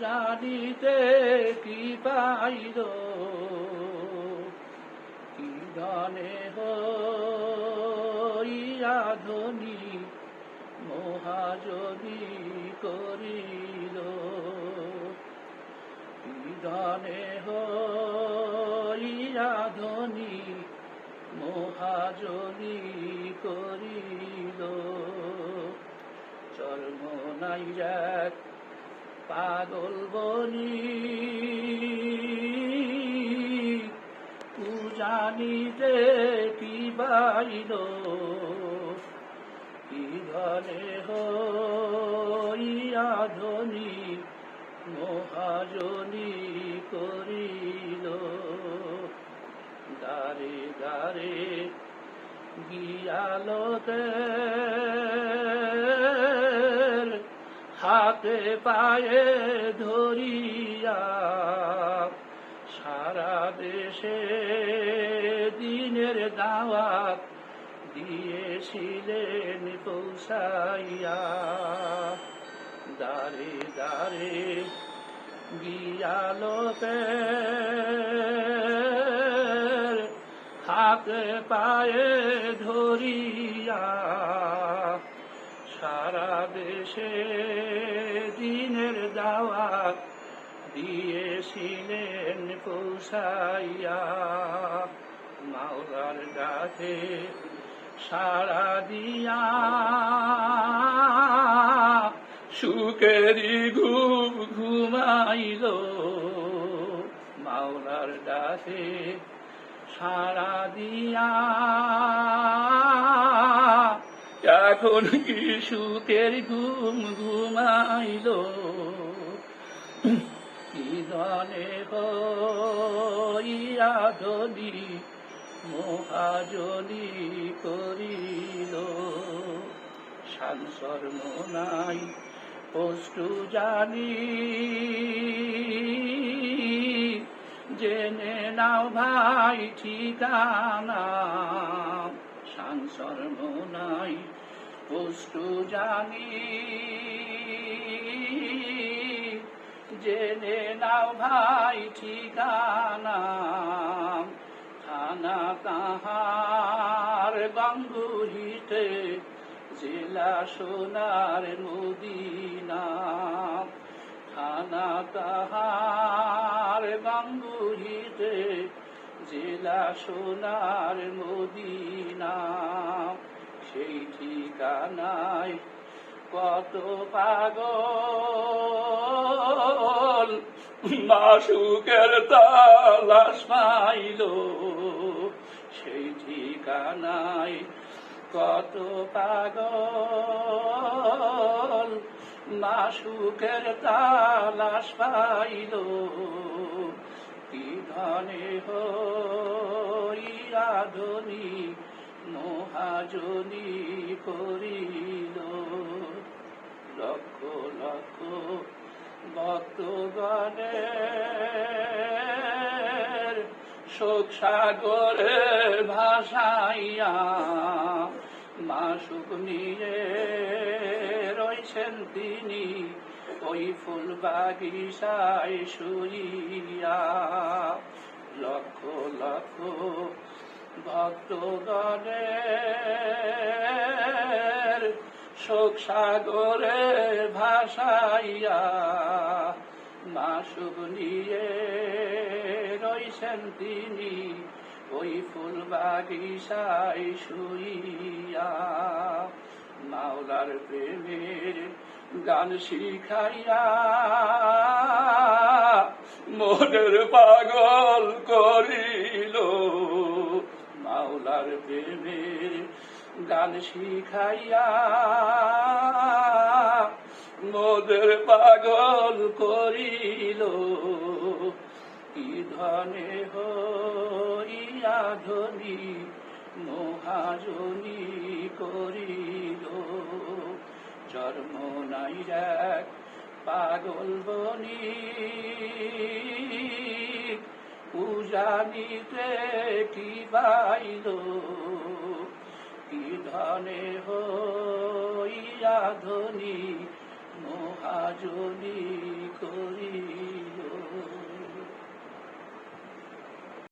জানিতে কি পাইল? কি গানে হইয়া ধনী মহাজনী করিল। কি গানে হইয়া ধনী মহাজনী করিল, চর্ম নাইরাক পাগল বনি। জানিতে কি বাইল, কি ধনে হইয়া ধনী, মহাজনী করিল। গিয়ালতে হাতে পায়ে ধরিয়া সারা দেশে দিনের দাওয়াত দিয়েছিলেন পৌঁছাইয়া। দারে দারে গিয়ালতে হাতে পায়ে ধরিয়া সারা দেশে দিনের দাওয়াত দিয়েছিলেন পৌঁছাইয়া মাওলার ডাকে সারা দিয়া সুখেরি ঘুম ঘুমাইল। মাওলার ডাকে সারা দিয়া। এখন কি সুখের ঘুম ঘুমাইল। কি দনে হইয়া ধনি মহাজনী করিল। সাংসর মনাই পষ্টু জানি। নাও ভাই ঠিকানা। সাংসর মনাই পষ্টু জানি। জেনে নাও ভাই ঠিকানা। থানা তাহার গঙ্গুহিতে, জেলা সোনার মদিনা। থানা তাহার গঙ্গুহিতে জেলা সোনার মদিনা। সেই ঠিকানায় কত পাগল মাসুকের তালাশ পাইল সেই ঠিকানায় কত পাগল মাসুকের তালাশ পাইল কি ধনে হইয়া মহাজনী করিল। লক্ষ লক্ষ ভক্তগণের শোক সাগরে ভাসাইয়া মাসুক নিয়ে রয়েছেন তিনি, ওই ফুল বাগিচায় শুইয়া লক্ষ লক্ষ ভক্তগণের শোক সাগরে ভাসাইয়া মাসুক নিয়ে রয়েছেন তিনি, ওই ফুল বাগিচায় শুইয়া মাওলার প্রেমের গান শিখাইয়া মনের পাগল করিল। মাওলার প্রেমের গান শিখাইয়া মোদের পাগল করিল। কি ধনে হইয়া ধনী মহাজনী করিল, জন্ম নাই এক পাগল বনি। পূজানিতে কি পাইল, কি ধনে হইয়া ধনী মহাজনী